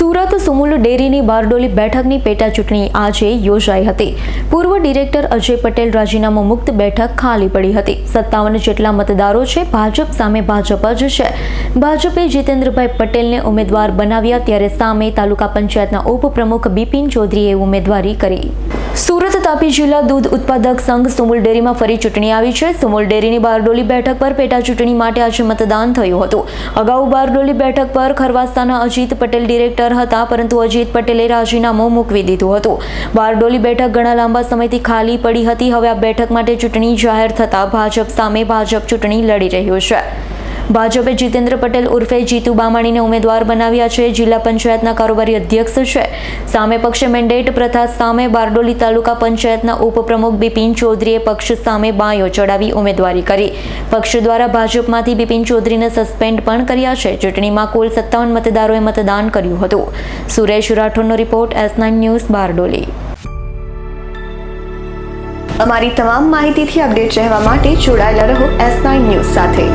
સુરત સુમુલ ડેરીની બારડોલી બેઠકની પેટા ચૂંટણી આજે યોજાઈ હતી. પૂર્વ ડિરેક્ટર અજય પટેલ રાજીનામું મુક્ત બેઠક ખાલી પડી હતી. સત્તાવન જેટલા મતદારો છે, ભાજપ સામે ભાજપ જ છે. ભાજપે જીતેન્દ્રભાઈ પટેલને ઉમેદવાર બનાવ્યા ત્યારે સામે તાલુકા પંચાયતના ઉપપ્રમુખ બિપિન ચૌધરીએ ઉમેદવારી કરી. તાપી જિલ્લા દૂધ ઉત્પાદક સંઘ સુમુલ ડેરીમાં ફરી ચૂંટણી આવી છે. સુમુલ ડેરીની બારડોલી બેઠક પર પેટા ચૂંટણી માટે આજે મતદાન થયું હતું. અગાઉ બારડોલી બેઠક પર ખરવાસ્તાના અજીત પટેલ ડિરેક્ટર હતા, પરંતુ અજીત પટેલે રાજીનામું મૂકવી દીધું હતું. બારડોલી બેઠક ઘણા લાંબા સમયથી ખાલી પડી હતી. હવે આ બેઠક માટે ચૂંટણી જાહેર થતાં ભાજપ સામે ભાજપ ચૂંટણી લડી રહ્યું છે. ભાજપે જીતેન્દ્ર પટેલ ઉર્ફે જીતુ બામાણીને ઉમેદવાર બનાવ્યા છે. જિલ્લા પંચાયતના કારોબારી અધ્યક્ષ છે. સામે પક્ષે મેન્ડેટ પ્રથા સામે બારડોલી તાલુકા પંચાયતના ઉપપ્રમુખ બિપિન ચૌધરીએ પક્ષ સામે બાયો ચડાવી ઉમેદવારી કરી. પક્ષ દ્વારા ભાજપમાંથી બિપિન ચૌધરીને સસ્પેન્ડ પણ કર્યા છે. ચૂંટણીમાં કુલ સત્તાવન મતદારોએ મતદાન કર્યું હતું. Suresh રાઠોડનો report S nine news, Bardoli. અમારી તમામ માહિતીથી અપડેટ રહેવા માટે જોડાયેલા રહો એસ નાઇન ન્યૂઝ સાથે.